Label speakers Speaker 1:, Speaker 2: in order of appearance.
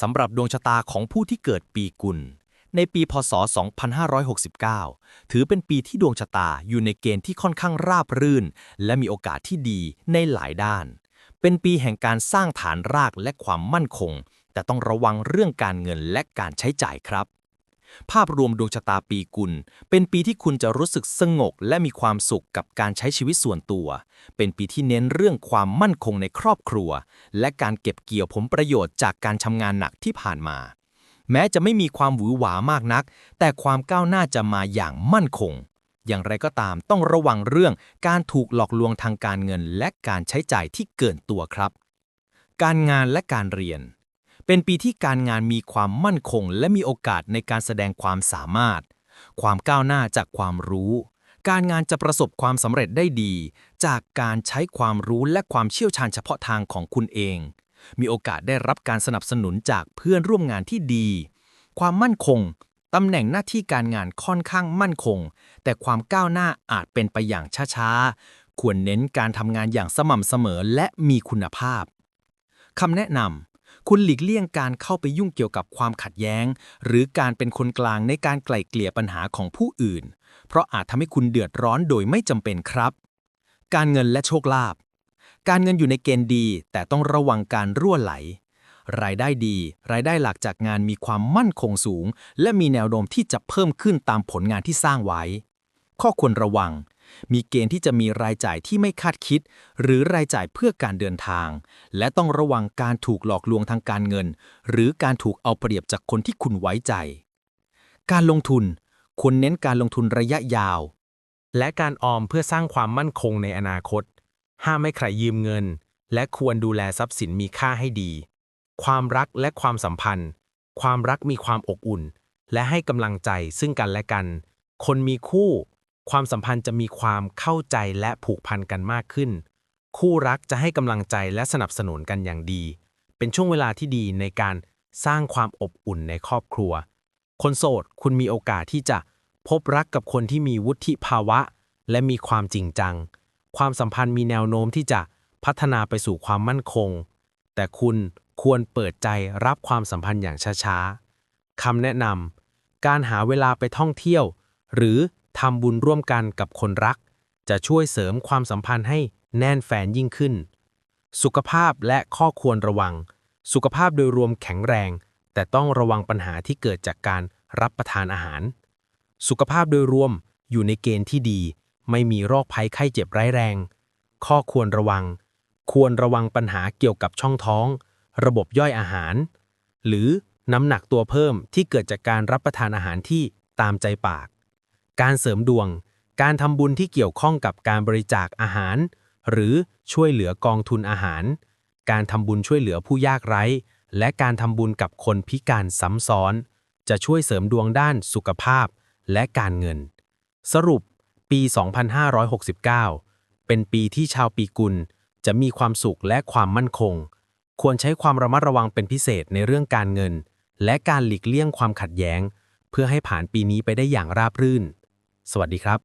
Speaker 1: สำหรับดวงชะตาของผู้ที่เกิดปีกุล ในปีพศ 2569 ถือเป็นปีที่ดวงชะตาอยู่ในเกณฑ์ที่ค่อนข้างราบรื่น และมีโอกาสที่ดีในหลายด้าน เป็นปีแห่งการสร้างฐานรากและความมั่นคง แต่ต้องระวังเรื่องการเงินและการใช้จ่ายครับ ภาพรวมดวงชะตาปีกุล เป็นปีที่คุณจะรู้สึกสงบและมีความสุขกับการใช้ชีวิตส่วนตัว เป็นปีที่เน้นเรื่องความมั่นคงในครอบครัว และการเก็บเกี่ยวผลประโยชน์จากการทำงานหนักที่ผ่านมา แม้จะไม่มีความหวือหวามากนัก แต่ความก้าวหน้าจะมาอย่างมั่นคง อย่างไรก็ตามต้องระวังเรื่องการถูกหลอกลวงทางการเงิน และการใช้จ่ายที่เกินตัวครับ การงานและการเรียน เป็นปีที่การงานมีความมั่นคง และมีโอกาสในการแสดงความสามารถ ความก้าวหน้าจากความรู้ การงานจะประสบความสำเร็จได้ดี จากการใช้ความรู้และความเชี่ยวชาญเฉพาะทางของคุณเอง มีโอกาสได้รับการสนับสนุนจากเพื่อนร่วมงานที่ดี ความมั่นคงตำแหน่งหน้าที่การงานค่อนข้างมั่นคง แต่ความก้าวหน้าอาจเป็นไปอย่างช้าๆ ควรเน้นการทำงานอย่างสม่ำเสมอและมีคุณภาพคำแนะนำ คุณหลีกเลี่ยงการเข้าไปยุ่งเกี่ยวกับความขัดแย้ง หรือการเป็นคนกลางในการไกล่เกลี่ยปัญหาของผู้อื่น เพราะอาจทำให้คุณเดือดร้อนโดยไม่จำเป็นครับ การเงินและโชคลาภการเงินอยู่ในเกณฑ์ดี แต่ต้องระวังการรั่วไหล รายได้ดี รายได้หลักจากงานมีความมั่นคงสูง และมีแนวโน้มที่จะเพิ่มขึ้นตามผลงานที่สร้างไว้ ข้อควรระวัง มีเกณฑ์ที่จะมีรายจ่ายที่ไม่คาดคิด หรือรายจ่ายเพื่อการเดินทาง และต้องระวังการถูกหลอกลวงทางการเงิน หรือการถูกเอาเปรียบจากคนที่คุณไว้ใจ การลงทุนควรเน้นการลงทุนระยะยาว
Speaker 2: และการออมเพื่อสร้างความมั่นคงในอนาคต ห้ามให้ใครยืมเงิน และควรดูแลทรัพย์สินมีค่าให้ดี ความรักและความสัมพันธ์ ความรักมีความอบอุ่น และให้กำลังใจซึ่งกันและกัน คนมีคู่ ความสัมพันธ์จะมีความเข้าใจและผูกพันกันมากขึ้น คู่รักจะให้กำลังใจและสนับสนุนกันอย่างดี เป็นช่วงเวลาที่ดีในการสร้างความอบอุ่นในครอบครัว คนโสดคุณมีโอกาสที่จะพบรักกับคนที่มีวุฒิภาวะ และมีความจริงจัง ความสัมพันธ์มีแนวโน้มที่จะพัฒนาไปสู่ความมั่นคง แต่คุณควรเปิดใจรับความสัมพันธ์อย่างช้าๆคำแนะนำการหาเวลาไปท่องเที่ยว หรือ ทำบุญร่วมกันกับคนรัก จะช่วยเสริมความสัมพันธ์ให้แน่นแฟนยิ่งขึ้น สุขภาพและข้อควรระวัง สุขภาพโดยรวมแข็งแรง แต่ต้องระวังปัญหาที่เกิดจากการรับประทานอาหาร สุขภาพโดยรวมอยู่ในเกณฑ์ที่ดี ไม่มีโรคภัยไข้เจ็บร้ายแรง ข้อควรระวัง ควรระวังปัญหาเกี่ยวกับช่องท้อง ระบบย่อยอาหาร หรือน้ำหนักตัวเพิ่มที่เกิดจากการรับประทานอาหารที่ตามใจปาก การเสริมดวง การทำบุญที่เกี่ยวข้องกับการบริจาคอาหาร หรือช่วยเหลือกองทุนอาหาร การทำบุญช่วยเหลือผู้ยากไร้ และการทำบุญกับคนพิการซ้ำซ้อน จะช่วยเสริมดวงด้านสุขภาพและการเงิน สรุป ปี 2569 เป็นปีที่ชาวปีกุลจะมีความสุขและความมั่นคง ควรใช้ความระมัดระวังเป็นพิเศษในเรื่องการเงิน และการหลีกเลี่ยงความขัดแย้ง เพื่อให้ผ่านปีนี้ไปได้อย่างราบรื่น สวัสดีครับ